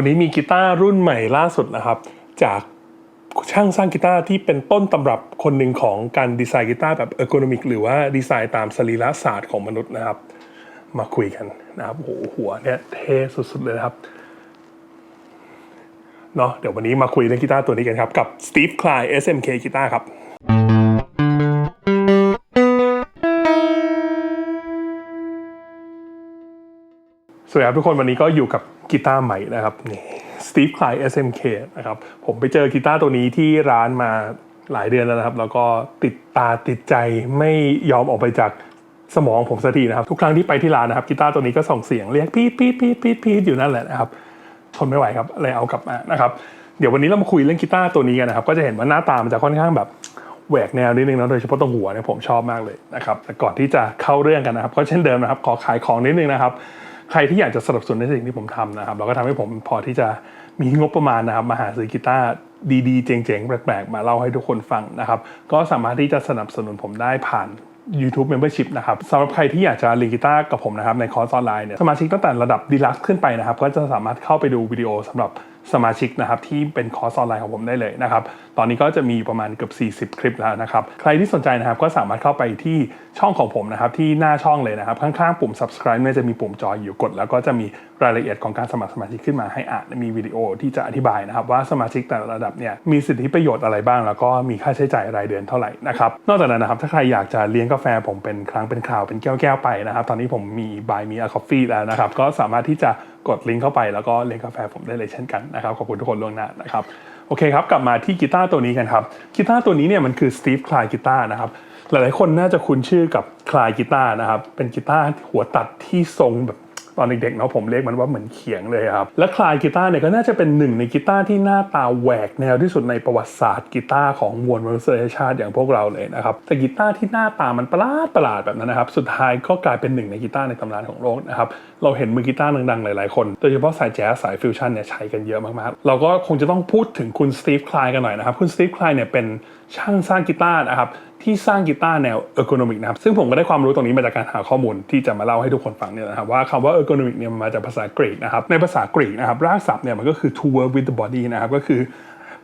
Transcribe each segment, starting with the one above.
วันนี้มีกีตาร์รุ่นใหม่ล่าสุดนะครับ จากช่างสร้างกีตาร์ที่เป็นต้นตำรับคนหนึ่งของการดีไซน์กีตาร์แบบเออร์โกนอมิกหรือว่าดีไซน์ตามสรีระศาสตร์ของมนุษย์นะครับ มาคุยกันนะครับโอ้โหหัวเนี่ยเท่สุดๆเลยนะครับเนาะเดี๋ยววันนี้มาคุยเรื่องกีตาร์ตัวนี้กันครับ กับ Steve Klein SMK กีตาร์ครับ สวัสดีครับทุกคนวันนี้ก็อยู่กับกีตาร์ใหม่นะครับนี่ Steve Klein SMK นะครับผมไปเจอกีตาร์ตัวนี้ที่ร้านมาหลายเดือนแล้วนะครับ แล้วก็ติดตาติดใจไม่ยอมออกไปจากสมองผมสักทีนะครับ ทุกครั้งที่ไปที่ร้านนะครับกีตาร์ตัวนี้ก็ส่งเสียงเรียกพีดพีดพีดพีดพีดอยู่นั่นแหละนะครับทนไม่ไหวครับเลยเอากลับมานะครับเดี๋ยววันนี้เรามาคุยเรื่องกีตาร์ตัวนี้กันนะครับ ก็จะเห็นว่าหน้าตามันจะค่อนข้างแบบแหวกแนวนิดนึงนะโดยเฉพาะตรงหัวเนี่ยผมชอบมากเลยนะครับแต่ก่อนที่จะเข้าเรื่องกันนะครับก็เช่นเดิมนะครับขอขายของนิดนึงนะครับ ใครที่อยากจะสนับสนุนในสิ่งที่ผมทำนะครับ เราก็ทำให้ผมพอที่จะมีงบประมาณนะครับมาหาซื้อกีตาร์ดีๆ เจ๋งๆ แปลกๆ มาเล่าให้ทุกคนฟังนะครับ ก็สามารถที่จะสนับสนุนผมได้ผ่าน YouTube Membership นะครับสำหรับใครที่อยากจะเรียนกีตาร์กับผมนะครับในคอร์สออนไลน์เนี่ยสมาชิกตั้งแต่ระดับดีลักซ์ขึ้นไปนะครับ ก็จะสามารถเข้าไปดูวิดีโอสำหรับ สมาชิกนะครับที่เป็นคอร์สออนไลน์ของผมได้เลยนะครับ ตอนนี้ก็จะมีประมาณเกือบ40 คลิปแล้วนะครับ ใครที่สนใจนะครับก็สามารถเข้าไปที่ช่องของผมนะครับที่หน้าช่องเลยนะครับ ข้างๆ ปุ่ม subscribe เนี่ยจะมีปุ่มจอยอยู่กด แล้วก็จะมีรายละเอียดของการสมัครสมาชิกขึ้นมาให้อ่านมีวิดีโอที่จะอธิบายนะครับ ว่าสมาชิกแต่ละระดับเนี่ยมีสิทธิประโยชน์อะไรบ้าง แล้วก็มีค่าใช้จ่ายรายเดือนเท่าไหร่นะครับนอกจากนั้นนะครับถ้าใครอยากจะเลี้ยงกาแฟผมเป็นครั้งเป็นคราวเป็นแก้วๆไปนะครับ ตอนนี้ผมมีบายมีอะคอฟฟี่แล้วนะครับก็สามารถที่จะ กดลิงก์เข้าไปแล้วก็เลี้ยงกาแฟผมได้เลยเช่นกันนะครับขอบคุณทุกคนล่วงหน้านะครับโอเคครับ กลับมาที่กีตาร์ตัวนี้กันครับกีตาร์ตัวนี้เนี่ยมันคือสตีฟคลายกีตาร์นะครับหลายๆคนน่าจะคุ้นชื่อกับคลายกีตาร์นะครับเป็นกีตาร์หัวตัดที่ทรงแบบ ตอนเด็กๆเนาะผมเรียกมันว่าเหมือนเขียงเลยครับ และคลายกีตาร์เนี่ยก็น่าจะเป็นหนึ่งในกีตาร์ที่หน้าตาแหวกแนวที่สุดในประวัติศาสตร์กีตาร์ของมวลมนุษยชาติอย่างพวกเราเลยนะครับแต่กีตาร์ที่หน้าตามันประหลาดประหลาดแบบนั้นนะครับ สุดท้ายก็กลายเป็นหนึ่งในกีตาร์ในตำนานของโลกนะครับเราเห็นมือกีตาร์ดังๆหลายๆคนโดยเฉพาะสายแจ๊สสายฟิวชั่นเนี่ยใช้กันเยอะมากๆ เราก็คงจะต้องพูดถึงคุณสตีฟคลายกันหน่อยนะครับคุณสตีฟคลายเนี่ยเป็น ช่างสร้างกีตาร์นะครับที่สร้างกีตาร์แนวเออร์โกนอมิกนะครับซึ่งผมก็ได้ความรู้ตรงนี้มาจากการหาข้อมูลที่จะมาเล่าให้ทุกคนฟังเนี่ยนะครับว่าคำว่าเออร์โกนอมิกเนี่ยมันมาจากภาษากรีกนะครับในภาษากรีกนะครับรากศัพท์เนี่ยมันก็คือ to work with the body นะครับก็คือ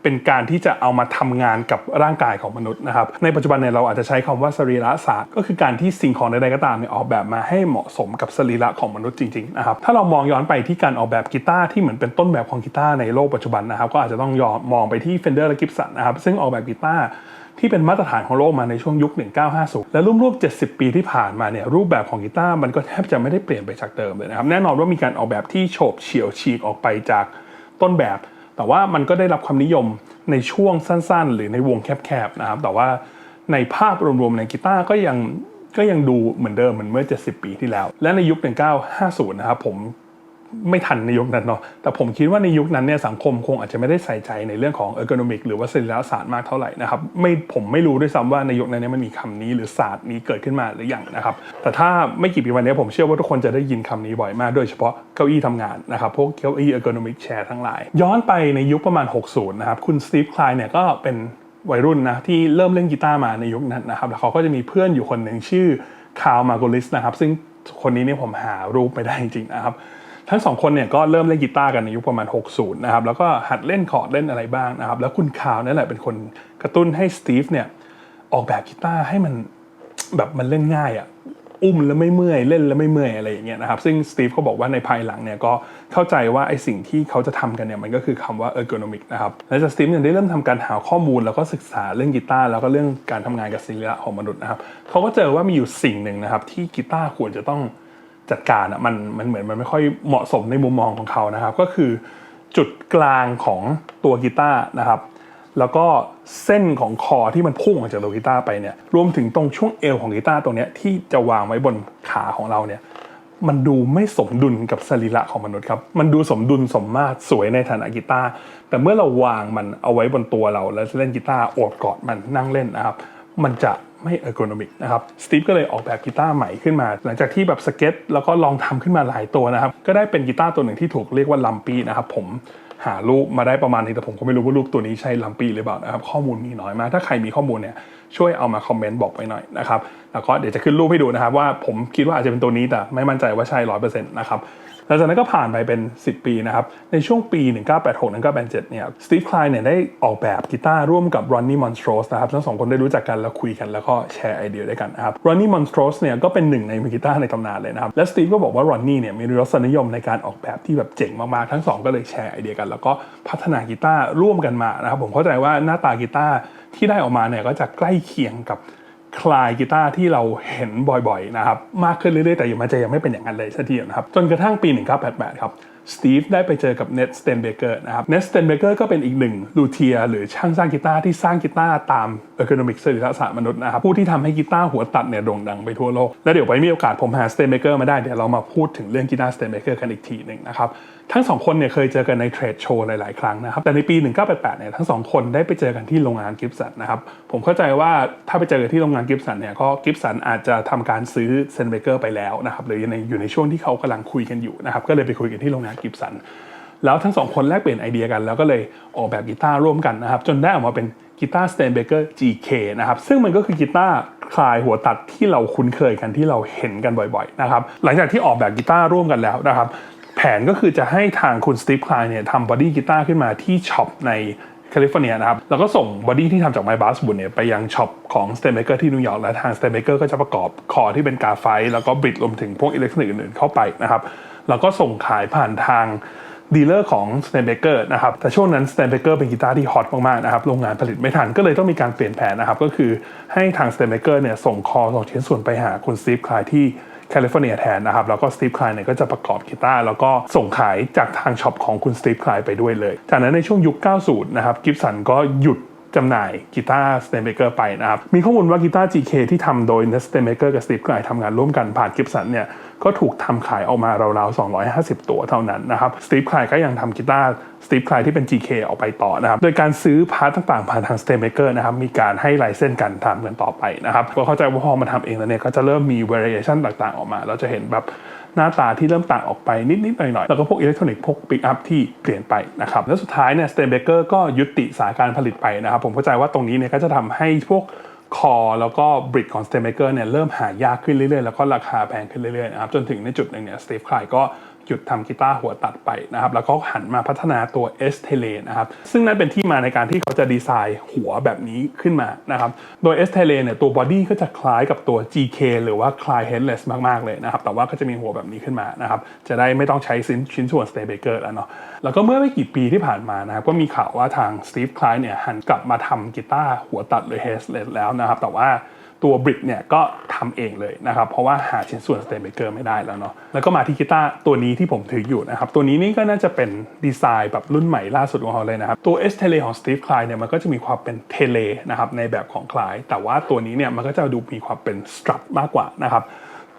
เป็นการที่จะเอามาทำงานกับร่างกายของมนุษย์นะครับ ในปัจจุบันเนี่ยเราอาจจะใช้คำว่าสรีระศาสตร์ก็คือการที่สิ่งของใดๆก็ตามเนี่ยออกแบบมาให้เหมาะสมกับสรีระของมนุษย์จริงๆนะครับถ้าเรามองย้อนไปที่การออกแบบกีตาร์ที่เหมือนเป็นต้นแบบของกีตาร์ในโลกปัจจุบันนะครับก็อาจจะต้องย้อนมองไปที่ Fender และ Gibson นะครับซึ่งออกแบบกีตาร์ที่เป็นมาตรฐานของโลกมาในช่วงยุค 1950 และร่วมๆ 70 ปีที่ผ่านมาเนี่ยรูปแบบของกีตาร์มันก็แทบจะไม่ได้เปลี่ยนไปจากเดิมเลยนะครับแน่นอนว่ามีการออกแบบที่โฉบเฉี่ยวฉีกออกไปจากต้นแบบ แต่ว่ามันก็ได้รับความนิยมในช่วงสั้นๆ หรือในวงแคบๆนะครับ แต่ว่าในภาพรวมๆในกีตาร์ก็ยังก็ยังดูเหมือนเดิมเหมือนเมื่อ 70 ปีที่แล้ว และในยุค 1950 นะครับผม ไม่ทันในยุคนั้นเนาะแต่ผมคิดว่าในยุคนั้นเนี่ยสังคมคงอาจจะไม่ได้ใส่ใจในเรื่องของเออร์โกนอมิกหรือว่าสรีระศาสตร์มากเท่าไหร่นะครับไม่ผมไม่รู้ด้วยซ้ำว่าในยุคนั้นเนี่ยมันมีคำนี้หรือศาสตร์นี้เกิดขึ้นมาหรือยังนะครับแต่ถ้าไม่กี่ปีวันนี้ผมเชื่อว่าทุกคนจะได้ยินคำนี้บ่อยมากโดยเฉพาะเก้าอี้ทำงานนะครับพวกเก้าอี้เออร์โกนอมิกแชร์ทั้งหลาย ย้อนไปในยุคประมาณ 60 นะครับคุณสตีฟคลายเนี่ยก็เป็นวัยรุ่นนะที่เริ่มเล่นกีตาร์มาในยุคนั้นนะครับแล้วเขาก็จะมีเพื่อนอยู่คนหนึ่งชื่อคาร์มาโกลิสนะครับซึ่งคนนี้เนี่ยผมหารูปไม่ได้จริงๆนะครับ ทั้งสองคนเนี่ยก็เริ่มเล่นกีตาร์กันในยุคประมาณ 60 นะครับ แล้วก็หัดเล่นคอร์ดเล่นอะไรบ้างนะครับ แล้วคุณคาวนั่นแหละเป็นคนกระตุ้นให้สตีฟเนี่ยออกแบบกีตาร์ให้มันแบบมันเล่นง่ายอะ่ะอุ้มแล้วไม่เมื่อยเล่นแล้วไม่เมื่อยอะไรอย่างเงี้ยนะครับซึ่งสตีฟเขาบอกว่าในภายหลังเนี่ยก็เข้าใจว่าไอสิ่งที่เขาจะทำกันเนี่ยมันก็คือคำว่า ergonomic นะครับและจากสตีฟเนี่ยได้เริ่มทำการหาข้อมูลแล้วก็ศึกษาเรื่องกีตาร์แล้วก็เรื่องการทำงานกับสรีระของมนุษย์นะครับเขาก็เจอว่ามีอยู่สิ่งหนึ่งนะครับที่กีตาร์ควรจะต้อง จัดการอะมันมันเหมือนมันไม่ค่อยเหมาะสมในมุมมองของเขานะครับ ก็คือจุดกลางของตัวกีตาร์นะครับ แล้วก็เส้นของคอที่มันพุ่งออกจากตัวกีตาร์ไปเนี่ยรวมถึงตรงช่วงเอวของกีตาร์ตรงเนี้ยที่จะวางไว้บนขาของเราเนี่ยมันดูไม่สมดุลกับสรีระของมนุษย์ครับ มันดูสมดุลสมมาตรสวยในฐานะกีตาร์ แต่เมื่อเราวางมันเอาไว้บนตัวเราแล้วเล่นกีตาร์โอบกอดมันนั่งเล่นนะครับ มันจะ ไม่เออร์โกนอมิกนะครับสตีฟก็เลยออกแบบกีตาร์ใหม่ขึ้นมา หลังจากที่แบบสเก็ตแล้วก็ลองทำขึ้นมาหลายตัวนะครับ ก็ได้เป็นกีตาร์ตัวหนึ่งที่ถูกเรียกว่าลัมปี้นะครับผมหารูปมาได้ประมาณนึงแต่ผมก็ไม่รู้ว่ารูปตัวนี้ใช่ลัมปี้หรือเปล่านะครับ ข้อมูลมีน้อยมาก ถ้าใครมีข้อมูลเนี่ยช่วยเอามาคอมเมนต์บอกไปหน่อยนะครับแล้วก็เดี๋ยวจะขึ้นรูปให้ดูนะครับว่าผมคิดว่าอาจจะเป็นตัวนี้แต่ไม่มั่นใจว่าใช่ร้อยเปอร์เซ็นต์นะครับ หลังจากนั้นก็ผ่านไปเป็น 10 ปีนะครับ ในช่วงปี 1986-1987 เนี่ยสตีฟคลายเนี่ยได้ออกแบบกีตาร์ร่วมกับรอนนี่มอนสโตรสนะครับ ทั้งสองคนได้รู้จักกันแล้วคุยกันแล้วก็แชร์ไอเดียด้วยกันนะครับรอนนี่มอนสโตรสเนี่ยก็เป็นหนึ่งในมือกีตาร์ในตำนานเลยนะครับ และสตีฟก็บอกว่ารอนนี่เนี่ยมีรสนิยมในการออกแบบที่แบบเจ๋งมากๆ ทั้งสองก็เลยแชร์ไอเดียกัน แล้วก็พัฒนากีตาร์ร่วมกันมานะครับผมเข้าใจว่าหน้าตากีตาร์ที่ได้ออกมาเนี่ยก็จะใกล้เคียงกับ คลายกีตาร์ที่เราเห็นบ่อยๆนะครับมากขึ้นเรื่อยๆแต่ยังมันจะยังไม่เป็นอย่างนั้นเลยสักทีนะครับจนกระทั่งปี 1988 ครับสตีฟได้ไปเจอกับเน t สเตนเบเกอร์นะครับเน t สเตนเบเกอร์ก็เป็นอีกหนึ่งลูเทียหรือช่างสร้างกีตาร์ที่สร้างกีตาร์ตามเอ c o โนมิกสรีรศาสตร์มนุษย์นะครับผู้ที่ทำให้กีตาร์หัวตัดเนี่ยโด่งดังไปทั่วโลก แล้วเดี๋ยวไปมีโอกาสผมหาสเตนเบเกอร์มาได้เดี๋ยวเรามาพูดถึงเรื่องกีตาร์สเตนเบเกอร์กันอีกทีหนึ่งนะครับทั้งสองคนเนี่ยเคยเจอกันในเทรดโชว์หลาย ๆ ครั้งนะครับ แต่ในปี 1988 เนี่ยทั้งสองคนได้ไปเจอกันที่โรงงานกิฟสันนะครับ ผมเข้าใจว่าถ้าไปเจอกันที่โรงงานกิฟสันเนี่ยก็กิฟสันอาจจะทำการซื้อเซนเบเกอร์ไปแล้วนะครับหรือยในอยู่ในช่วงที่เขากำลังคุยกันอยู่นะครับ ก็เลยไปคุยกันที่โรงงานกิฟสัน แล้วทั้งสองคนแลกเปลี่ยนไอเดียกัน แล้วก็เลยออกแบบกีตาร์ร่วมกันนะครับ จนได้ออกมาเป็นกีตาร์ Steinbecker GK นะครับ ซึ่งมันก็คือกีตาร์คลายหัวตัดที่เราคุ้นเคยกันที่เราเห็นกันบ่อยๆนะครับ หลังจากที่ออกแบบกีตาร์ร่วมกันแล้วนะครับ แผนก็คือจะให้ทางคุณสตีฟคลายเนี่ยทำบอดี้กีตาร์ขึ้นมาที่ช็อปในแคลิฟอร์เนียนะครับ แล้วก็ส่งบอดี้ที่ทำจากไม้บาสบุนเนี่ยไปยังช็อปของ s t e i n b a k e r ที่นิวยอร์กและทาง s t e i n b a k e r ก็จะประกอบคอที่เป็นกาไฟ แล้วก็บิดรวมถึงพวกอิเล็กทรอนิกส์อื่นๆเข้าไปนะครับ แล้วก็ส่งขายผ่านทางดีลเลอร์ของ s t e i n b a k e r นะครับ แต่ช่วงนั้น s t e i n b a k e r เป็นกีตาร์ที่ฮอตมากๆนะครับ โรงงานผลิตไม่ทัน ก็เลยต้องมีการเปลี่ยนแผนนะครับ ก็คือให้ทาง s t e i n b a k e r เนี่ยส่งคอส่งชิ้นส่วนไปหาคุณสตีฟคลายที่ แคลิฟอร์เนียแทนนะครับ แล้วก็สตีฟคลายเนี่ยก็จะประกอบกีตาร์แล้วก็ส่งขายจากทางช็อปของคุณสตีฟคลายไปด้วยเลย จากนั้นในช่วงยุค 90 นะครับกิฟสันก็หยุด จำหน่ายกีตาร์สเตนเบเกอร์ไปนะครับ มีข้อมูลว่ากีตาร์ GK ที่ทำโดยเนสเตนเบเกอร์กับสตีฟไกทำงานร่วมกันผ่านกิฟสันเนี่ยก็ถูกทำขายออกมาราวๆ 250 ตัวเท่านั้นนะครับสตีฟไคลก็ยังทำกีตาร์สตีฟไคลที่เป็น GK ออกไปต่อนะครับ โดยการซื้อพาร์ทต่างๆ ผ่านทางสเตนเบเกอร์นะครับ มีการให้ลายเส้นกันทำกันต่อไปนะครับ ก็เข้าใจว่าพอมาทำเองแล้วเนี่ยก็จะเริ่มมี variation ต่างๆ ออกมา เราจะเห็นแบบ หน้าตาที่เริ่มต่างออกไปนิดๆหน่อยๆ แล้วก็พวกอิเล็กทรอนิกส์พวกปิกอัพที่เปลี่ยนไปนะครับและสุดท้ายเนี่ยสเตนเบเกอร์ก็ยุติสายการผลิตไปนะครับผมเข้าใจว่าตรงนี้เนี่ยก็จะทำให้พวกคอแล้วก็บริดของสเตนเบเกอร์เนี่ยเริ่มหายากขึ้นเรื่อยๆ แล้วก็ราคาแพงขึ้นเรื่อยๆนะครับจนถึงในจุดหนึ่งเนี่ยสตีฟคลายก็ หยุดทำกีตาร์หัวตัดไปนะครับ แล้วก็หันมาพัฒนาตัว S t e l e นะครับ ซึ่งนั่นเป็นที่มาในการที่เขาจะดีไซน์หัวแบบนี้ขึ้นมานะครับ โดย S t e l e เนี่ยตัวบอดี้ก็จะคล้ายกับตัว GK หรือว่าคล้าย headless มาก ๆ เลยนะครับ แต่ว่าก็จะมีหัวแบบนี้ขึ้นมานะครับ จะได้ไม่ต้องใช้ชิ้นชิ้นส่วน Stay Baker แล้วเนาะ แล้วก็เมื่อไม่กี่ปีที่ผ่านมานะครับก็มีข่าวว่าทาง Steve c l i เนี่ยหันกลับมาทำกีตาร์หัวตัดหรือ headless แล้วนะครับ แต่ว่า ตัวบริกเนี่ยก็ทำเองเลยนะครับ เพราะว่าหาชิ้นส่วนสเตนเบเกอร์ไม่ได้แล้วเนาะแล้วก็มาที่กีตาร์ตัวนี้ที่ผมถืออยู่นะครับ ตัวนี้นี่ก็น่าจะเป็นดีไซน์แบบรุ่นใหม่ล่าสุดของเขาเลยนะครับ ตัว S t e l e ของ Steve c l i เนี่ยมันก็จะมีความเป็นเทเลนะครับในแบบของคลาย แต่ว่าตัวนี้เนี่ยมันก็จะดูมีความเป็นสตรัทมากกว่านะครับ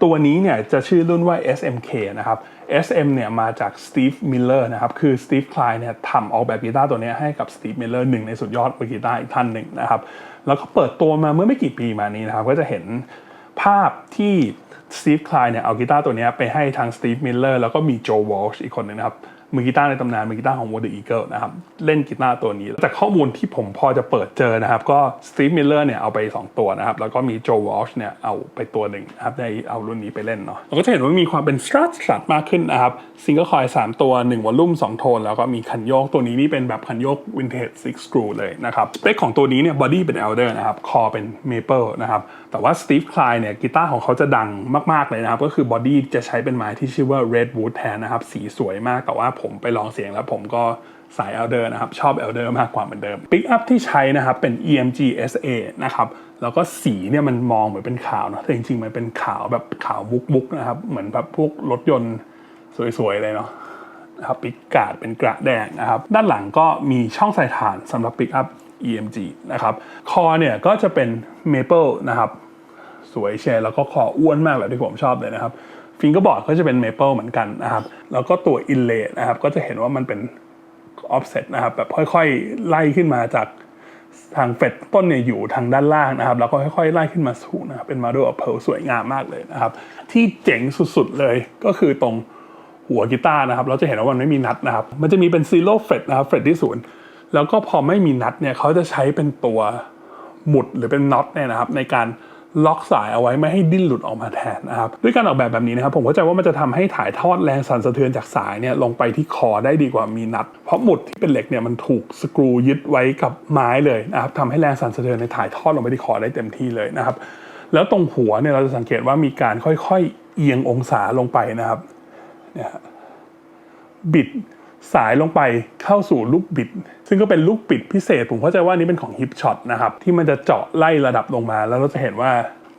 ตัวนี้เนี่ยจะชื่อรุ่นว่า SMK นะครับ SM เนี่ยมาจาก Steve Miller นะครับ คือ Steve c l i เนี่ยทำออกแบบกีตาร์ตัวนี้ให้กับ Steve Miller หนึ่งในสุดยอดมือกีตาร์อีกท่านหนึ่งนะครับ แล้วก็เปิดตัวมาเมื่อไม่กี่ปีมานี้นะครับก็จะเห็นภาพที่สตีฟคลายเนี่ยเอากีตาร์ตัวนี้ไปให้ทางสตีฟมิลเลอร์แล้วก็มีโจวอลช์อีกคนหนึ่งนะครับ มือกีตาร์ในตำนานมือกีตาร์ของ Woody Eagle นะครับเล่นกีตาร์ตัวนี้ จากข้อมูลที่ผมพอจะเปิดเจอนะครับ ก็ Steve Miller เนี่ยเอาไป 2 ตัวนะครับ แล้วก็มี Joe Walsh เนี่ยเอาไปตัวหนึ่งนะครับได้เอารุ่นนี้ไปเล่นเนาะเราก็จะเห็นว่ามีความเป็น strat strat มากขึ้นนะครับซิงเกิลคอย3ตัว1วอลลุ่ม2โทน แล้วก็มีคันโยกตัวนี้นี่เป็นแบบคันโยก vintage six screw เลยนะครับสเปคของตัวนี้เนี่ยบอดี้เป็น elder นะครับคอเป็น maple นะครับแต่ว่า Steve c l i เนี่ยกีตาร์ของเขาจะดังมากๆเลยนะครับก็คือบอดี้จะใช้เป็นไม้ที่ชื่อว่า redwood แทนนะครับสีสวยมากแต่ว่าผมไปลองเสียงแล้วผมก็สาย elder นะครับ ชอบ elder มากกว่าเหมือนเดิมปิกอัพที่ใช้นะครับเป็น EMG SA นะครับแล้วก็สีเนี่ยมันมองเหมือนเป็นขาวเนะแต่จริงๆ มันเป็นขาวแบบขาวบุกๆนะครับเหมือนแบบพวกรถยนต์สวยๆเลยเนาะนะครับปิกกาดเป็นกระแดงนะครับ ด้านหลังก็มีช่องใส่ถ่านสำหรับปิกอัพ EMG นะครับ คอเนี่ยก็จะเป็นเมเปิลนะครับ สวยเชยแล้วก็คออ้วนมากแบบที่ผมชอบเลยนะครับ ฟิงเกอร์บอร์ดก็จะเป็นเมเปิลเหมือนกันนะครับ แล้วก็ตัวอินเลสนะครับ ก็จะเห็นว่ามันเป็นออฟเซตนะครับ แบบค่อยๆ ไล่ขึ้นมาจากทางเฟดต้นเนี่ยอยู่ทางด้านล่างนะครับ แล้วก็ค่อยๆ ไล่ขึ้นมาสู่นะครับเป็นมาดูอเพลสวยงามมากเลยนะครับ ที่เจ๋งสุดๆเลยก็คือตรงหัวกีตาร์นะครับ เราจะเห็นว่ามันไม่มีนัดนะครับ มันจะมีเป็นซีโร่เฟรนะครับเฟรที่ศูนย์แล้วก็พอไม่มีนัดเนี่ยเขาจะใช้เป็นตัวหมุดหรือเป็นน็อตเนี่ยนะครับ ในการ ล็อกสายเอาไว้ไม่ให้ดิ้นหลุดออกมาแทนนะครับด้วยการออกแบบแบบนี้นะครับผมเข้าใจว่ามันจะทำให้ถ่ายทอดแรงสั่นสะเทือนจากสายเนี่ยลงไปที่คอได้ดีกว่ามีนัด เพราะหมุดที่เป็นเหล็กเนี่ยมันถูกสกรูยึดไว้กับไม้เลยนะครับทำให้แรงสั่นสะเทือนในถ่ายทอดลงไปที่คอได้เต็มที่เลยนะครับ แล้วตรงหัวเนี่ยเราจะสังเกตว่ามีการค่อยๆเอียงองศาลงไปนะครับเนี่ยบิด สายลงไปเข้าสู่ลูกบิด ซึ่งก็เป็นลูกบิดพิเศษ ผมเข้าใจว่านี่เป็นของฮิปช็อตนะครับ ที่มันจะเจาะไล่ระดับลงมา แล้วเราจะเห็นว่า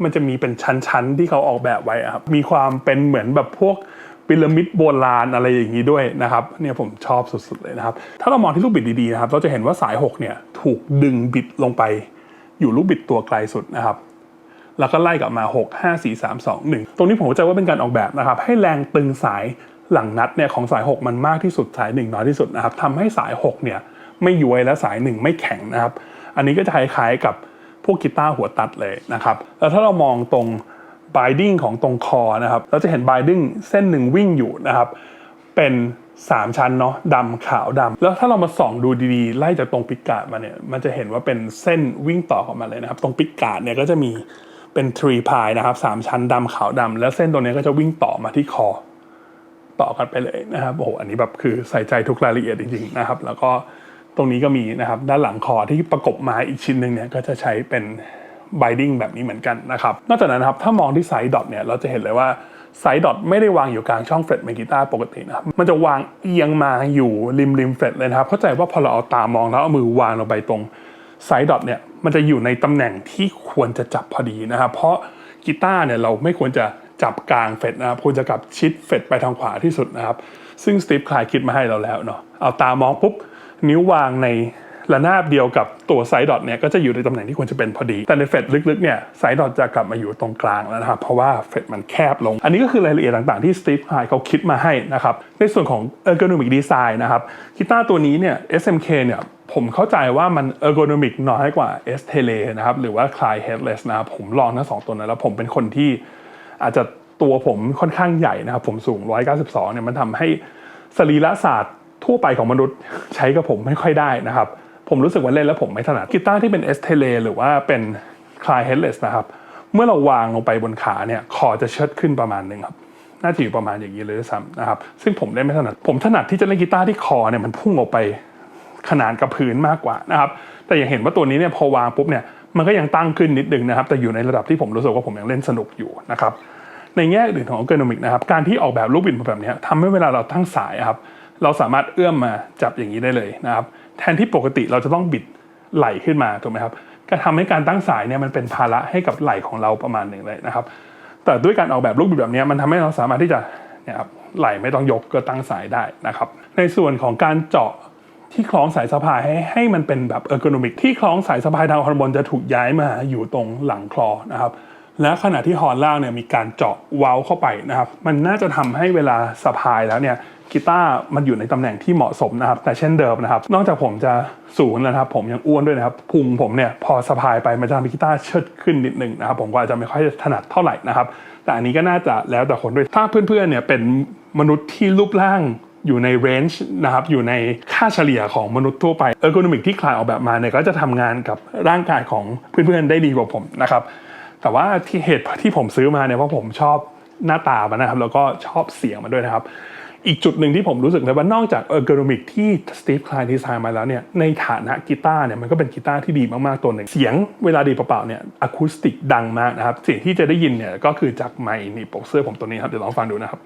มันจะมีเป็นชั้นๆ ที่เขาออกแบบไว้ครับ มีความเป็นเหมือนแบบพวกพีระมิดโบราณอะไรอย่างนี้ด้วยนะครับเนี่ยผมชอบสุดๆเลยนะครับ ถ้าเรามองที่ลูกบิดดีๆนะครับ เราจะเห็นว่าสายหกเนี่ยถูกดึงบิดลงไป อยู่ลูกบิดตัวไกลสุดนะครับแล้วก็ไล่กลับมา 6 5 4 3 2 1 ตรงนี้ผมเข้าใจว่าเป็นการออกแบบนะครับ ให้แรงตึงสาย หลังนัดเนี่ยของสาย 6 มันมากที่สุดสาย 1 น้อยที่สุดนะครับทำให้สาย 6 เนี่ยไม่ย้วยและสาย 1 ไม่แข็งนะครับ อันนี้ก็จะคล้ายๆกับพวกกีตาร์หัวตัดเลยนะครับ แล้วถ้าเรามองตรง binding ของตรงคอนะครับ เราจะเห็น binding เส้นหนึ่งวิ่งอยู่นะครับ เป็น 3 ชั้นเนาะดำขาวดำแล้วถ้าเรามาส่องดูดีๆ ไล่จากตรงปิกกาดมาเนี่ย มันจะเห็นว่าเป็นเส้นวิ่งต่อออกมาเลยนะครับ ตรงปิกกาดเนี่ยก็จะมีเป็นทรีพายนะครับสามชั้นดำขาวดำแล้วเส้นตรงนี้ก็จะวิ่งต่อมาที่คอ ต่อกันไปเลยนะครับโอ้โหอันนี้แบบคือใส่ใจทุกรายละเอียดจริงๆนะครับ แล้วก็ตรงนี้ก็มีนะครับด้านหลังคอที่ประกบม้อีกชิ้นหนึ่งเนี่ยก็จะใช้เป็น binding แบบนี้เหมือนกันนะครับ นอกจากนั้นครับถ้ามองที่ไซด์ดอทเนี่ยเราจะเห็นเลยว่าไซด์ดอทไม่ได้วางอยู่กลางช่องเฟรตเมกีตาร์ปกตินะครับ มันจะวางเอียงมาอยู่ริมริมเฟรตเลยนะครับ เข้าใจว่าพอเราเอาตามองแล้วเอามือวางลงไปตรงไซด์ดอทเนี่ยมันจะอยู่ในตำแหน่งที่ควรจะจับพอดีนะครับ เพราะกีตาร์เนี่ยเราไม่ควรจะ จับกลางเฟรตนะครับควรจะกลับชิดเฟรตไปทางขวาที่สุดนะครับ ซึ่งสตีฟคลายคิดมาให้เราแล้วเนาะเอาตามองปุ๊บนิ้ววางในระนาบเดียวกับตัวไซด์ดอทเนี่ยก็จะอยู่ในตำแหน่งที่ควรจะเป็นพอดี แต่ในเฟดลึกๆเนี่ยไซด์ดอทจะกลับมาอยู่ตรงกลางแล้วนะครับ เพราะว่าเฟดมันแคบลง อันนี้ก็คือรายละเอียดต่างๆที่สตีฟไฮเขาคิดมาให้นะครับ ในส่วนของ ergonomic design นะครับกีตาร์ตัวนี้เนี่ย SMK เนี่ยผมเข้าใจว่ามัน ergonomic น้อยกว่า S Tele นะครับหรือว่า Clyde Headless นะครับผมลองทั้งสองตัวนั้นแล้วผมเป็นคนที่ อาจจะตัวผมค่อนข้างใหญ่นะครับ ผมสูง 192 เนี่ยมันทำให้สรีระศาสตร์ทั่วไปของมนุษย์ใช้กับผมไม่ค่อยได้นะครับ ผมรู้สึกว่าเล่นแล้วผมไม่ถนัดกีตาร์ที่เป็น S t e l e หรือว่าเป็น Clyde Headless นะครับ เมื่อเราวางลงไปบนขาเนี่ยคอจะเชิดขึ้นประมาณหนึ่งครับน่าจะอยู่ประมาณอย่างนี้เลยด้วยซ้ำนะครับ ซึ่งผมเล่นไม่ถนัด ผมถนัดที่จะเล่นกีตาร์ที่คอเนี่ยมันพุ่งออกไปขนานกับพื้นมากกว่านะครับ แต่อย่างเห็นว่าตัวนี้เนี่ยพอวางปุ๊บเนี่ย มันก็ยังตั้งขึ้นนิดนึงนะครับ แต่อยู่ในระดับที่ผมรู้สึกว่าผมยังเล่นสนุกอยู่นะครับในแง่อื่นของ ergonomic นะครับการที่ออกแบบลูกบิดแบบนี้ทำให้เวลาเราตั้งสายอะครับเราสามารถเอื้อมมาจับอย่างนี้ได้เลยนะครับ แทนที่ปกติเราจะต้องบิดไหลขึ้นมาถูกไหมครับก็ทำให้การตั้งสายเนี่ยมันเป็นภาระให้กับไหลของเราประมาณหนึ่งเลยนะครับ แต่ด้วยการออกแบบลูกบิดแบบนี้มันทำให้เราสามารถที่จะเนี่ยครับไหลไม่ต้องยกก็ตั้งสายได้นะครับ ในส่วนของการเจาะ ที่คล้องสายสะพายให้ให้มันเป็นแบบเออร์โกนมิกที่คล้องสายสะพายทางฮอร์โมนจะถูกย้ายมาอยู่ตรงหลังคลอนะครับและขณะที่ฮอร์นล่างเนี่ยมีการเจาะเว้าเข้าไปนะครับ มันน่าจะทำให้เวลาสะพายแล้วเนี่ยกีตาร์มันอยู่ในตำแหน่งที่เหมาะสมนะครับ แต่เช่นเดิมนะครับ นอกจากผมจะสูงแล้วนะครับ ผมยังอ้วนด้วยนะครับพุงผมเนี่ยพอสะพายไปมันจะทำให้กีตาร์เชิดขึ้นนิดนึงนะครับ ผมก็อาจจะไม่ค่อยถนัดเท่าไหร่นะครับ แต่อันนี้ก็น่าจะแล้วแต่คนด้วยถ้าเพื่อนๆเนี่ยเป็นมนุษย์ที่รูปร่าง อยู่ในเรนจ์นะครับอยู่ในค่าเฉลี่ยของมนุษย์ทั่วไปเออร์โกนอมิกที่คลายออกแบบมาเนี่ยก็จะทำงานกับร่างกายของเพื่อนๆได้ดีกว่าผมนะครับแต่ว่าที่เหตุที่ผมซื้อมาเนี่ยเพราะผมชอบหน้าตามันนะครับแล้วก็ชอบเสียงมันด้วยนะครับ อีกจุดหนึ่งที่ผมรู้สึกเลยว่านอกจากเออร์โกนอมิกที่สตีฟคลายดีไซน์มาแล้วเนี่ยในฐานะกีตาร์เนี่ยมันก็เป็นกีตาร์ที่ดีมากๆตัวหนึ่งเสียงเวลาดีเปล่าๆเนี่ยอะคูสติกดังมากนะครับเสียงที่จะได้ยินเนี่ยก็คือจากไมค์นี่ปกเสื้อผมตัวนี้ครับเดี๋ยวลองฟังดูนะครับ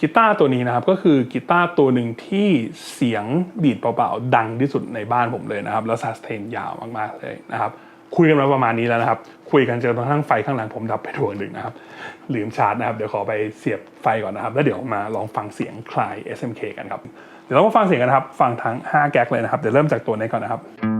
กีตาร์ตัวนี้นะครับก็คือกีตาร์ตัวหนึ่งที่เสียงดีดเปล่าๆดังที่สุดในบ้านผมเลยนะครับ แล้วซาสเทนยาวมากๆเลยนะครับคุยกันมาประมาณนี้แล้วนะครับ คุยกันจนกระทั่งไฟข้างหลังผมดับไปดวงหนึ่งนะครับ ลืมชาร์จนะครับ เดี๋ยวขอไปเสียบไฟก่อนนะครับ แล้วเดี๋ยวมาลองฟังเสียงคลาย SMK กันครับ เดี๋ยวเรามาฟังเสียงกันนะครับ ฟังทั้ง 5 แก๊กเลยนะครับ เดี๋ยวเริ่มจากตัวนี้ก่อนนะครับ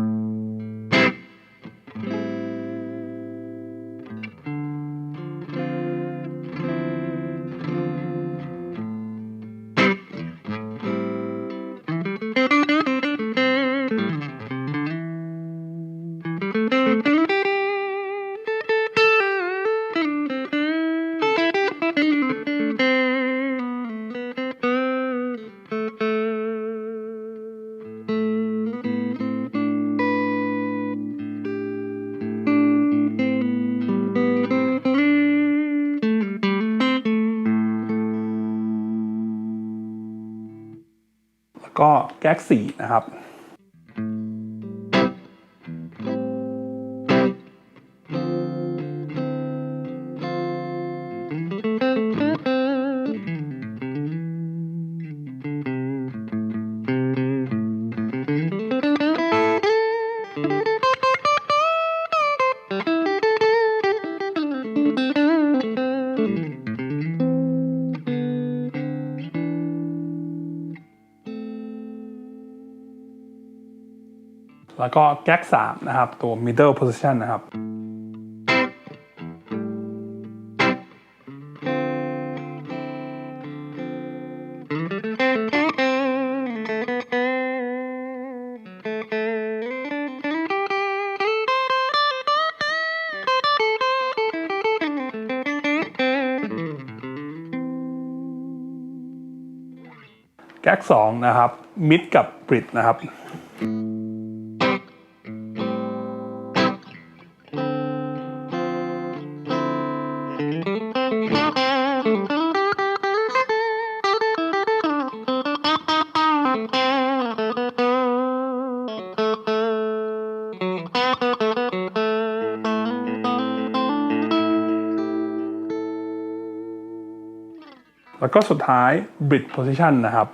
ก็แก๊กสี่นะครับ แล้วก็แก๊กสามนะครับ ตัว middle position นะครับแก๊กสองนะครับมิดกับบริดนะครับ แล้วก็สุดท้าย bridge position นะครับ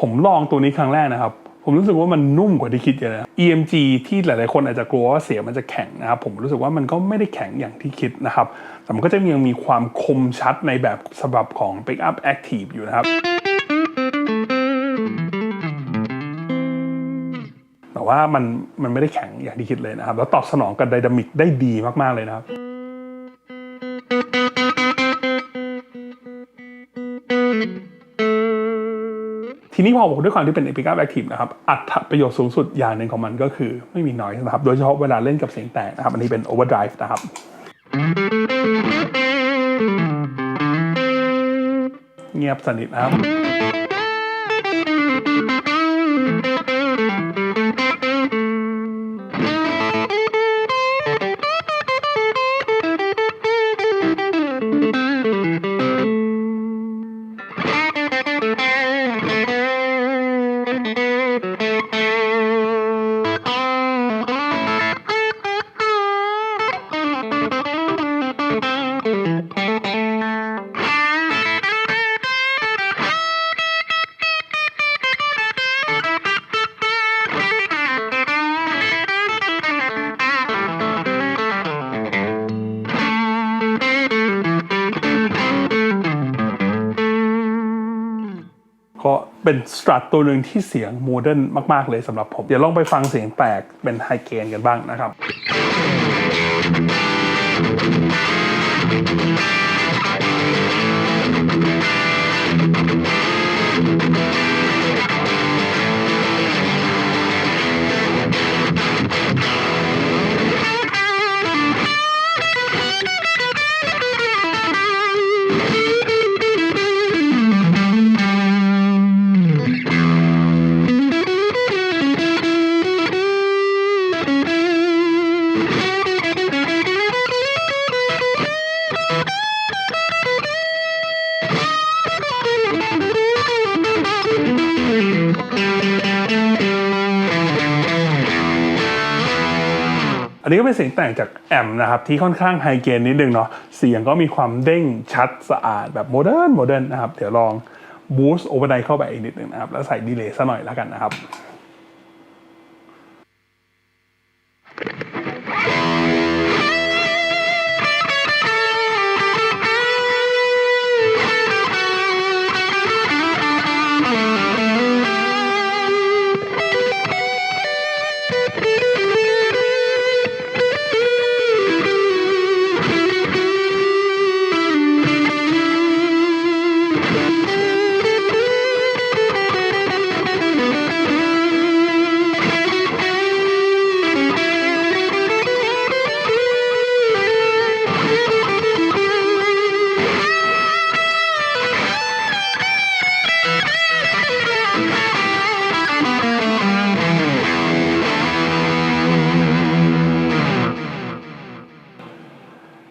ผมลองตัวนี้ครั้งแรกนะครับ ผมรู้สึกว่ามันนุ่มกว่าที่คิดเยอะนะ EMG ที่หลาย ๆ คนอาจจะกลัวว่าเสียงมันจะแข็งนะครับ ผมรู้สึกว่ามันก็ไม่ได้แข็งอย่างที่คิดนะครับ แต่มันก็จะยังมีความคมชัดในแบบฉบับของ Pickup Active อยู่นะครับแต่ว่ามันมันไม่ได้แข็งอย่างที่คิดเลยนะครับ แล้วตอบสนองกับไดนามิกได้ดีมาก ๆ เลยนะครับ ทีนี้พอบอกด้วยความที่เป็น Epic Up Active นะครับ อัตประโยชน์สูงสุดอย่างหนึ่งของมันก็คือไม่มีน้อยนะครับ โดยเฉพาะเวลาเล่นกับเสียงแตกนะครับ อันนี้เป็น Overdrive นะครับ เงียบสนิทนะครับ เป็นสตรัทตัวหนึ่งที่เสียงโมเดิร์นมาก ๆ เลยสำหรับผม เดี๋ยวลองไปฟังเสียงแตกเป็นไฮเกนกันบ้างนะครับ แต่งจากแอมป์นะครับที่ค่อนข้างไฮเกนนิดนึงเนาะเสียงก็มีความเด้งชัดสะอาดแบบโมเดิร์นโมเดิร์นนะครับ เดี๋ยวลองบูสต์โอเวอร์ไดเข้าไปอีกนิดนึงนะครับ แล้วใส่ดีเลย์ซะหน่อยแล้วกันนะครับ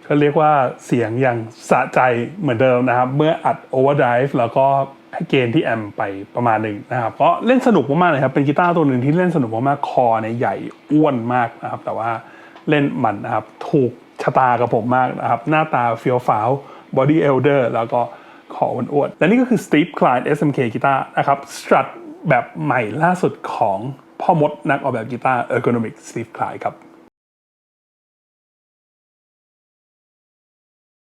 ก็เรียกว่าเสียงอย่างสะใจเหมือนเดิมนะครับ เมื่ออัด overdrive แล้วก็ให้เกณฑ์ที่แอมไปประมาณหนึ่งนะครับก็เล่นสนุกมากๆเลยครับ เป็นกีตาร์ตัวหนึ่งที่เล่นสนุกมากๆคอเนี่ยใหญ่อ้วนมากนะครับ แต่ว่าเล่นมันนะครับถูกชะตากับผมมากนะครับ หน้าตาเฟียวฟ้าว body elder แล้วก็คออ้วนๆและนี่ก็คือ Steve Klein SMK กีตาร์นะครับ strut แบบใหม่ล่าสุดของพ่อมดนักออกแบบกีตาร์ ergonomic Steve Klein ครับ